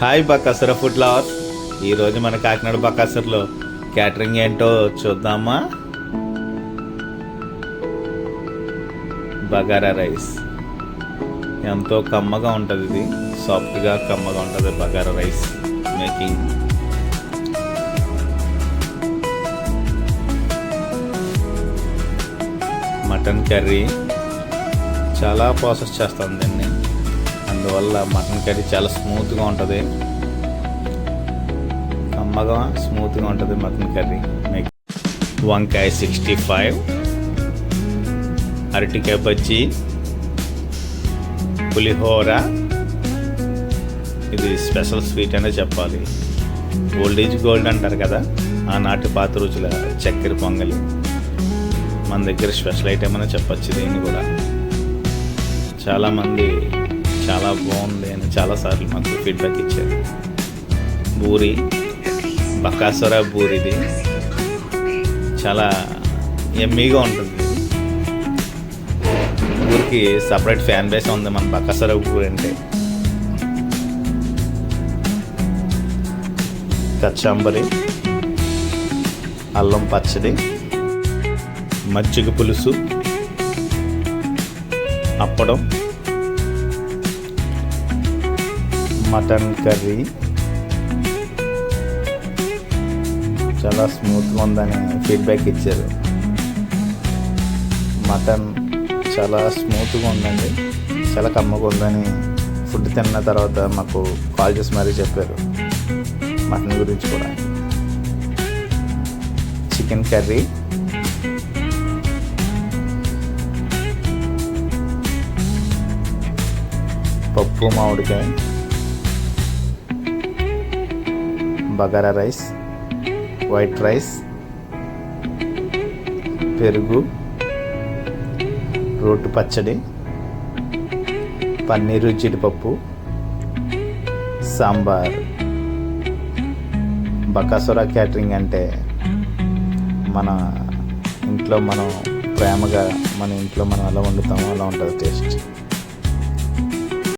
Hi Bakasura food lover. ఈరోజు మన Kakinada బకాసురలో catering ఏంటో చూద్దామా? బగారా రైస్. ఎంతో కమ్మగా ఉంటుంది ఇది. సాఫ్ట్గా కమ్మగా ఉంటుంది bagara rice making. Mutton curry. చాలా ప్రాసెస్ చేస్తాం దీన్ని. అందువల్ల మటన్ కర్రీ చాలా స్మూత్గా ఉంటుంది. కమ్మగా స్మూత్గా ఉంటుంది మటన్ కర్రీ. మీకు వంకాయ సిక్స్టీ ఫైవ్ అరటికాయ బజ్జీ పులిహోర. ఇది స్పెషల్ స్వీట్ అనే చెప్పాలి. ఓల్డ్ ఏజ్ గోల్డ్ అంటారు కదా ఆనాటి పాత రుచుల చక్కెర పొంగలి. మన దగ్గర స్పెషల్ ఐటెం అనే చెప్పొచ్చు దీన్ని కూడా. చాలామంది చాలా బాగుంది అని చాలాసార్లు మాకు ఫీడ్బ్యాక్ ఇచ్చారు. బూరి బకాసుర బూరిది చాలా ఎమ్మీగా ఉంటుంది. ఊరికి సపరేట్ ఫ్యాన్ బేస్ ఉంది మన బకాసుర బూరి అంటే. కచ్చంబరి అల్లం పచ్చడి మజ్జిగ పులుసు అప్పడం మటన్ కర్రీ. చాలా స్మూత్గా ఉందని ఫీడ్బ్యాక్ ఇచ్చారు. మటన్ చాలా స్మూత్గా ఉందండి. చాలా కమ్మగా ఉందని ఫుడ్ తిన్న తర్వాత మాకు కాల్ చేసి మరీ చెప్పారు. మటన్ గురించి కూడా. చికెన్ కర్రీ పప్పు మామిడికాయ. బగారా రైస్ వైట్ రైస్ పెరుగు రోటు పచ్చడి పన్నీరు జీడిపప్పు సాంబార్. బకాసురా క్యాటరింగ్ అంటే మన ఇంట్లో మనం ప్రేమగా మన ఇంట్లో మనం ఎలా వండుతామో అలా ఉంటుంది టేస్ట్.